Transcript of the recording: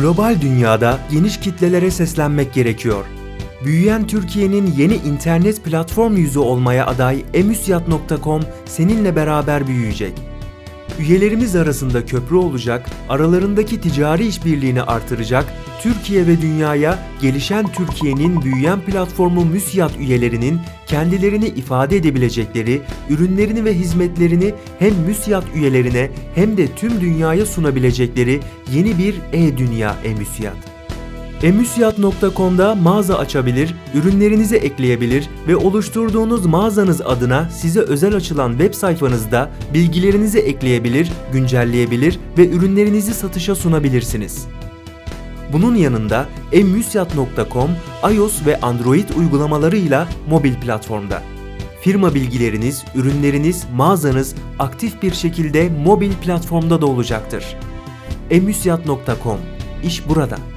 Global dünyada geniş kitlelere seslenmek gerekiyor. Büyüyen Türkiye'nin yeni internet platform yüzü olmaya aday emüsyat.com seninle beraber büyüyecek. Üyelerimiz arasında köprü olacak, aralarındaki ticari işbirliğini artıracak, Türkiye ve dünyaya gelişen Türkiye'nin büyüyen platformu Müsiyat üyelerinin kendilerini ifade edebilecekleri ürünlerini ve hizmetlerini hem Müsiyat üyelerine hem de tüm dünyaya sunabilecekleri yeni bir e-dünya e-Müsiyat. Emüsiyat.com'da mağaza açabilir, ürünlerinizi ekleyebilir ve oluşturduğunuz mağazanız adına size özel açılan web sayfanızda bilgilerinizi ekleyebilir, güncelleyebilir ve ürünlerinizi satışa sunabilirsiniz. Bunun yanında emüsyat.com iOS ve Android uygulamalarıyla mobil platformda. Firma bilgileriniz, ürünleriniz, mağazanız aktif bir şekilde mobil platformda da olacaktır. emüsyat.com İş burada.